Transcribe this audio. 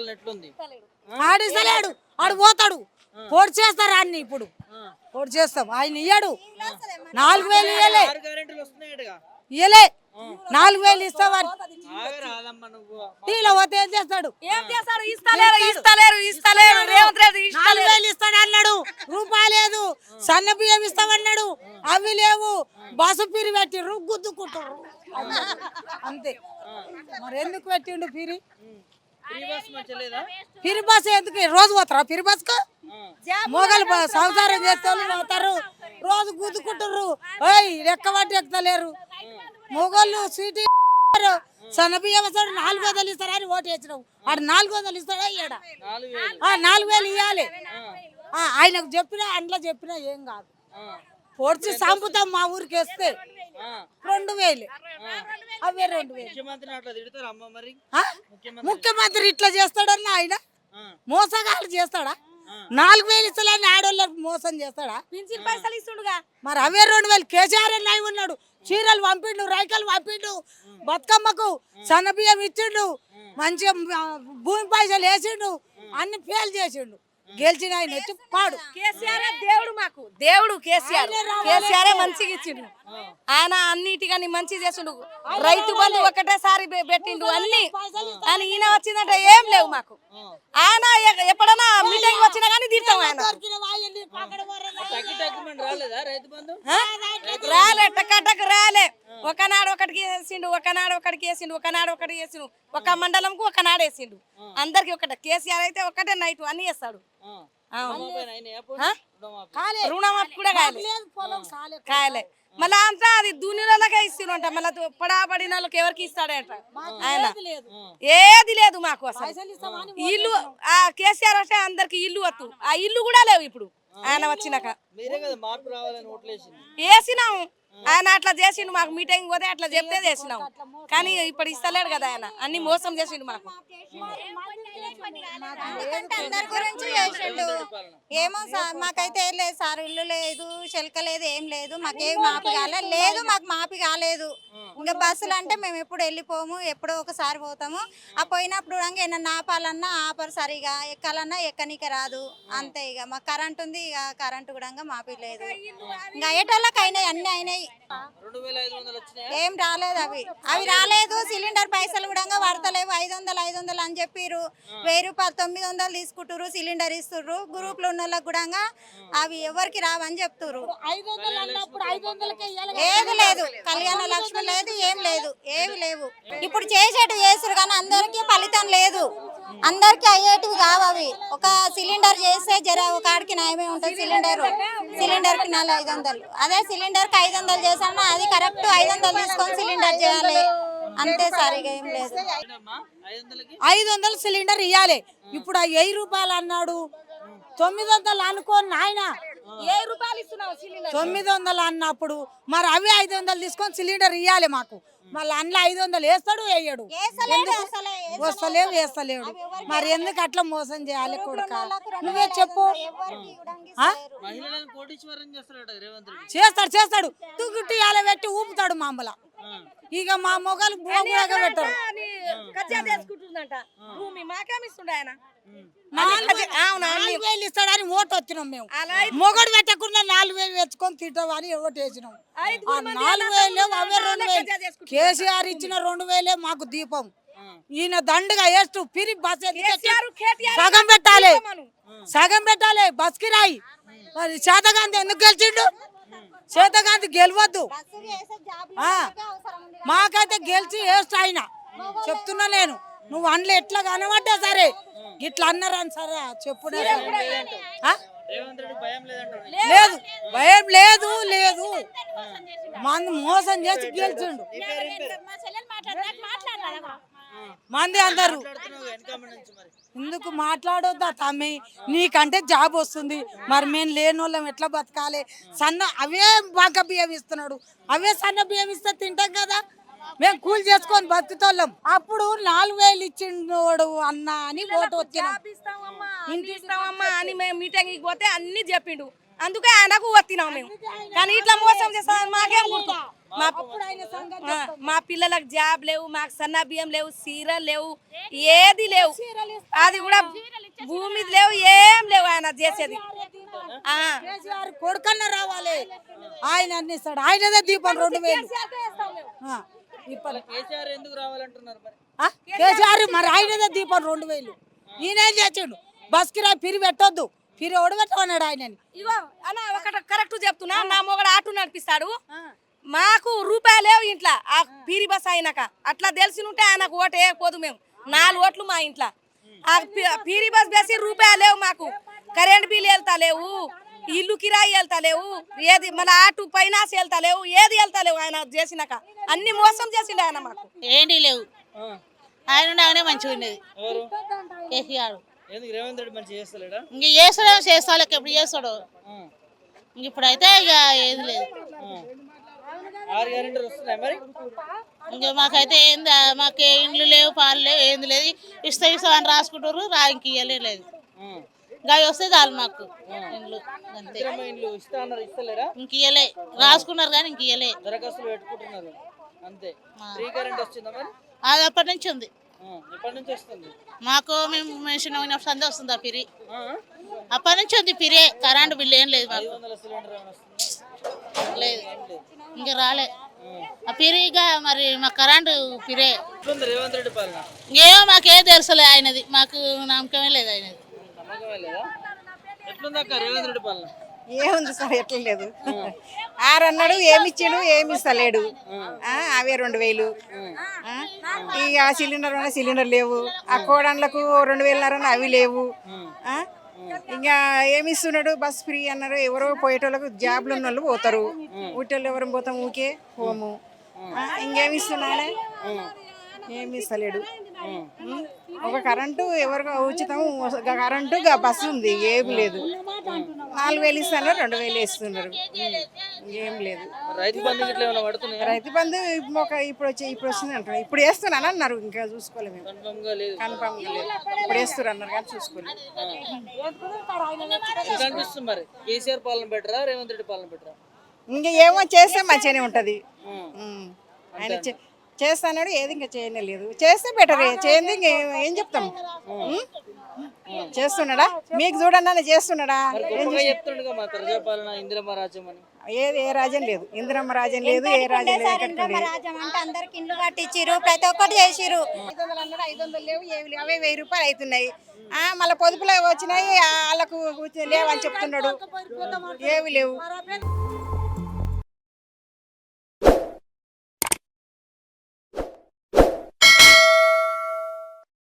పరిపాలన ఎట్లుంది? ఆడిస్తలేడు ఆడు పోతాడు. పొడి చేస్తారు అన్ని ఇప్పుడు. పొడి చేస్తాం. ఆయన ఇయ్యాడు. నాలుగు వేలు ఇయ్యలే. ఇయ్యలే. నాలుగు వేలు టీలో పోతే ఏం చేస్తాడు? ఏం చేస్తాడు? ఇస్తలేరు ఇస్తలేరు ఇస్తలేరు రేవంత్ రెడ్డి నాలుగు ఇస్తలేరు వేలు ఇస్తాడు అన్నాడు. రూపాయి లేదు. సన్న బియ్యం ఇస్తామన్నాడు అవి లేవు. బస్సు పిరి పెట్టిర్రు గుద్దుకుంటారు అంతే. మరి ఎందుకు పెట్టిండు పిరి? ఫ్రీ బస్ ఎందుకు? రోజు పోతారా పిరి బస్కు మొగలు సంసారం చేస్తే వాళ్ళు పోతారు రోజు గుద్దుకుంటారు ఓయ్ లెక్క పట్టి ఎక్కుతలేరు. మొగోళ్ళు సీటీ సన్న బియ్యం ఇస్తాడు నాలుగు వందలు ఇస్తారా అని ఓటు వేసినావు. ఆడు నాలుగు వందలు ఇస్తాడా ఇయ్యడా నాలుగు వేలు. ఆ, నాలుగు వేలు ఇవ్వాలి ఆయనకు చెప్పినా అందులో చెప్పినా ఏం కాదు. పొడిచి సంపుతాం మా ఊరికి వేస్తే. రెండు వేలు. అవే రెండు వేలు. ముఖ్యమంత్రిని అట్లా తిడతారు అమ్మ మరి? ఆ? ముఖ్యమంత్రి ఇట్లా చేస్తాడన్న ఆయన? ఆ. మోసగాళ్ళు చేస్తాడా? నాలుగు వేలు ఇస్తలేని ఆడోళ్ళకి మోసం చేస్తాడా? పింఛన్ పైసలు ఇస్తుండుగా. మరి అవే రెండు వేలు. కేసీఆర్ అయి ఉన్నాడు. చీరలు పంపిండు రైకలు పంపిండు బతుకమ్మకు సన్న బియ్యం ఇచ్చిండు మంచిగా భూమి పైసలు వేసిండు అన్ని ఫెయిల్ చేసిండు. గెలిచిన ఆయన వచ్చి పాడు. కేసీఆర్ దేవుడు మాకు. దేవుడు కేసీఆర్. కేసీఆర్ మంచిగా ఇచ్చిండు. ఆయన అన్నిటికని మంచిగా చేసిండు రైతు బంధు ఒకటేసారి పెట్టిండు. అన్ని కానీ ఈయన వచ్చిందంటే ఏం లేవు మాకు. ఆయన ఎ- ఎప్పుడైనా మీటింగ్ వచ్చినా కానీ తింటాం ఆయన తగ్గి తగ్గిమని రాలేదా రైతు బంధు ఆ? రాలే టక్ రాలే ఒకనాడు ఒకటికి వేసిండు ఒకనాడు ఒకటికి వేసిండు ఒకనాడు ఒకటి వేసిండు. ఒక మండలంకు ఒకనాడు వేసిండు. అందరికి ఒకటే. కేసీఆర్ అయితే ఒకటే నైట్ అన్ని వేస్తాడు. రుణమాఫీ కూడా కాయలే కాయలే మళ్ళా అంతా అది దున్నిలోకే ఇస్తుంట మళ్ళా పడాబడిన వాళ్ళకి ఎవరికి ఇస్తాడంట? ఆయన. ఏది లేదు. మాకు అసలు. ఇల్లు ఆ కేసీఆర్ అంటే అందరికి ఇల్లు వత్తు ఆ ఇల్లు కూడా లేవు ఇప్పుడు. ఆయన వచ్చినాక. వేసినాము. ఆయన అట్లా చేసిండు మాకు మీటింగ్ పోతే అట్లా చెప్తే చేసినాం. కానీ ఇప్పుడు ఇస్తలేడు కదా ఆయన. అన్ని మోసం చేసిండు మాకు. అందరి గురించి చేసిండు. ఏమో సార్ మాకైతే ఏం లేదు సార్ ఇల్లు లేదు చెలక లేదు ఏం లేదు. మాకేం మాపి కాలేదు లేదు మాకు మాపి కాలేదు. ఇంకా బస్సులు అంటే మేము ఎప్పుడు వెళ్ళిపోము ఎప్పుడో ఒకసారి పోతాము. ఆ పోయినప్పుడు ఏమన్నా ఆపాలన్నా ఆపరు సరిగా ఎక్కాలన్నా ఎక్కనిక రాదు. అంతే ఇక మాకు కరెంట్ ఉంది ఇక కరెంట్ కూడా మాపి లేదు. ఇంకా అయ్యేటోళ్ళకి అయినాయి అన్ని అయినాయి. ఏం రాలేదు అవి. అవి రాలేదు సిలిండర్ పైసలు కూడా పడతలేవు. ఐదు వందలు ఐదు వందలు అని చెప్పిర్రు. వెయ్యి రూపాయలు తొమ్మిది వందలు తీసుకుంటారు సిలిండర్ ఇస్తుర్రు. గ్రూప్లో ఉన్న వాళ్ళకి కూడా అవి ఎవరికి రావని ఇయ్యాలి ఏది లేదు. కళ్యాణ లక్ష్మి లేదు ఏం లేదు ఏమి లేవు. ఇప్పుడు చేసేటివి చేస్తారు కానీ అందరికీ ఫలితం లేదు. అందరికీ అయ్యేటివి కావు అవి. ఒక సిలిండర్ చేస్తే జర ఒక ఆడికి నయమే ఉంటుంది సిలిండర్. సిలిండర్కి నాలుగు ఐదు వందలు. అదే సిలిండర్కి ఐదు వందలు చేసామా అది కరెక్ట్ ఐదు వందలు తీసుకొని సిలిండర్ చేయాలి. అంతే సరిగా ఏం లేదు. ఐదు వందలు సిలిండర్ ఇవ్వాలి ఇప్పుడు ఆ వెయ్యి రూపాయలు అన్నాడు. తొమ్మిది వందలు అనుకోని నాయన. ఏ రూపాయలు ఇస్తున్నావు సిలిండర్? తొమ్మిది వందలు అన్నప్పుడు మరి అవి ఐదు వందలు తీసుకొని సిలిండర్ ఇవ్వాలి మాకు. మళ్ళీ అందులో ఐదు వందలు వేస్తాడు వేయడు. వస్తలేవు వేస్తలేడు. మరి ఎందుకు అట్లా మోసం చేయాలి కొడుక? నువ్వే చెప్పు. చేస్తాడు చేస్తాడు. తుగుట్టి అలా పెట్టి ఊపుతాడు మామూలు. ఇక మా మొగలు పెట్టరు. నాలుగు వేలు ఇస్తాడని ఓటు వచ్చినాం మేము. మొగడు పెట్టకుండా నాలుగు వేలు తెచ్చుకొని అని ఓటు వేసినాం. నాలుగు వేలు అవే రెండు వేలు. కేసీఆర్ ఇచ్చిన రెండు వేలే మాకు దీపం. ఈయన దండగా వేస్తూ పిరి బస్ సగం పెట్టాలి. సగం పెట్టాలి. బస్ కిరాయి. మరి శాతగాంధీ ఎందుకు గెలిచిండు? శాతగాంధీ గెలవద్దు. మాకైతే గెలిచి వేస్ట్ ఆయన. చెప్తున్నా నేను. నువ్వు అందులో ఎట్లా కనబడ్డా సరే. ఇట్లా అన్నారని సరే చెప్పు లేదు భయం లేదు లేదు. మంది మోసం చేసి గెలిచిండు. మంది అందరు. ఎందుకు మాట్లాడొద్దా తమ్మి? నీకంటే జాబ్ వస్తుంది. మరి మేము లేని వాళ్ళం ఎట్లా బతకాలి? సన్న అవే బాగా బియ్యం ఇస్తున్నాడు. అవే సన్న బియ్యం ఇస్తే తింటాం కదా. మేము కూలి చేసుకొని బతుకుతోళ్ళం. అప్పుడు నాలుగు వేలు ఇచ్చిండోడు అన్న అని ఓటు వచ్చినాం ఇస్తామమ్మా, అని మేము మీటింగ్ పోతే అన్ని చెప్పిండు. అందుకే ఆయనకు వస్తున్నాం మేము. కానీ ఇట్లా మోసం చేస్తామని మాకేం గుర్తు? మా పిల్లలకు జాబ్ లేవు మాకు సన్న బియ్యం లేవు సీరలు లేవు ఏది లేవు. అది కూడా భూమి లేవు ఏం లేవు ఆయన చేసేది. కొడుకన్న రావాలి. ఆయన అన్ని ఇస్తాడు. ఆయనదే దీపం రెండు వేలు. కేసీఆర్ ఎందుకు రావాలంటున్నారు మరి? ఆ, కేసీఆర్ మరి ఆయనదే దీపం రెండు వేలు. ఈయనేం చేసిండు? బస్ కిరాయి పిరి పెట్టొద్దు. పిరి ఒడబెట్టమన్నాడు ఆయనని? ఇగో అన్న ఒకటి కరెక్ట్ చెప్తున్నా. నా మొగడు ఆటో నడిపిస్తాడు. మాకు రూపాయలు లేవు ఇంట్లో. ఆ పీరి బస్ అయినాక. అట్లా తెలిసి ఉంటే ఆయనకు ఓటు వేయకపోదు మేము. నాలుగు ఓట్లు మా ఇంట్లో. ఆ పీరి బస్ వేసి రూపాయలు లేవు మాకు. కరెంట్ బిల్ వెళ్తా లేవు. ఇల్లు కిరాయి వెళ్తా లేవు ఏది మన ఆటు ఫైనాన్స్ వెళ్తా లేవు ఏది వెళ్తా లేవు ఆయన చేసినాక. అన్ని మోసం చేసిండు ఆయన మాకు. ఏంటి లేవు. ఆ, ఆయన ఉండగానే మంచిగా ఉండేది. కేసీఆర్ ఇంక చేస్తాడో చేస్తాడు ఎప్పుడు చేస్తాడు. ఇంక ఇప్పుడైతే ఇక ఏది లేదు. ఇంక మాకైతే ఏంది మాకు ఏ ఇండ్లు లేవు పాలు లేవు ఏంది లేదు. ఇస్తా ఇస్తా అని రాసుకుంటారు రా ఇంక అవి వస్తే చాలు మాకు. ఇండ్లు అంతే. ఇండ్లు ఇస్తా అన్నారు ఇస్తలేరా? ఇంక ఇయ్యలే. రాసుకున్నారు కానీ ఇంక ఇయ్యలే. దరఖాస్తులు పెట్టుకుంటున్నారు. అంతే. ఫ్రీ కరెంట్ వచ్చిందా మరి? అది అప్పటి నుంచి ఉంది. ఆ, ఎప్పటి నుంచి వస్తుంది? మాకు మేము మెషిన్ సందే వస్తుంది ఆ పిరి? అప్పటి నుంచి ఉంది పిరే కరెంటు బిల్లు ఏం లేదు మాకు. లేదు. ఇంకా రాలే. ఆ. పిరిగా మరి మా కరెంటు పిరే ఏమో మాకేం తెలుసులే ఆయనది. మాకు నమ్మకమే లేదు ఆయనది. రేవంత్ రెడ్డి పాలన? ఏముంది సార్ ఎట్లా లేదు ఆరు అన్నాడు ఏమి ఇచ్చాడు ఏమి ఇస్తలేడు. అవే రెండు వేలు. ఇక ఆ సిలిండర్ ఉన్న సిలిండర్ లేవు. ఆ కోడన్లకు రెండు వేలున్నర అవి లేవు. ఇంకా ఏమి ఇస్తున్నాడు బస్ ఫ్రీ అన్నారు. ఎవరో పోయేటోళ్ళకు జాబ్లు ఉన్న వాళ్ళు పోతారు ఊటోళ్ళు ఎవరు పోతాం ఊకే పోము. ఆ, ఇంకేమి ఇస్తున్నాడే? ఏమి ఇస్తలేడు. ఒక కరెంటు ఎవరికి ఉచితం ఒక కరెంటు గా బస్సు ఉంది ఏమి లేదు. నాలుగు వేలు ఇస్తున్నారు రెండు వేలు ఇస్తున్నారు ఏం లేదు. రైతు బంధు రైతు బంధు ఒక ఇప్పుడు వచ్చి ఇప్పుడు వస్తుంది అంటారు ఇప్పుడు వేస్తున్నాను అన్నారు ఇంకా చూసుకోలేదు మేము. కన్ఫర్మ్గా లేదు. కన్ఫామ్ లేదు. ఇప్పుడు వేస్తున్నారు అన్నారు కానీ చూసుకోలేదు. మరి. కేసీఆర్ పాలన బెటరా రేవంత్ రెడ్డి పాలన బెటరా? ఇంకా ఏమో చేస్తే మంచిగానే ఉంటుంది. ఆయన చేస్తానాడు ఏది ఇంకా చేయలేదు చేస్తే బెటర్ చేయండి ఇంకా ఏం- చెప్తాం? చేస్తున్నాడా? మీకు చూడండి అని చేస్తున్నాడా? ఏది ఏ రాజ్యం లేదు. ఇందిరమ్మ రాజ్యం లేదు ఏ రాజ్యం అందరికి కట్టించిరు ప్రతి ఒక్కటి చేసిరు ఐదు వందలు అన్నాడు ఐదు వందలు లేవు ఏవి లేవు అవే వెయ్యి రూపాయలు అవుతున్నాయి. ఆ, మళ్ళీ పొదుపులో వచ్చినాయి వాళ్ళకు లేవని చెప్తున్నాడు. ఏవి లేవు.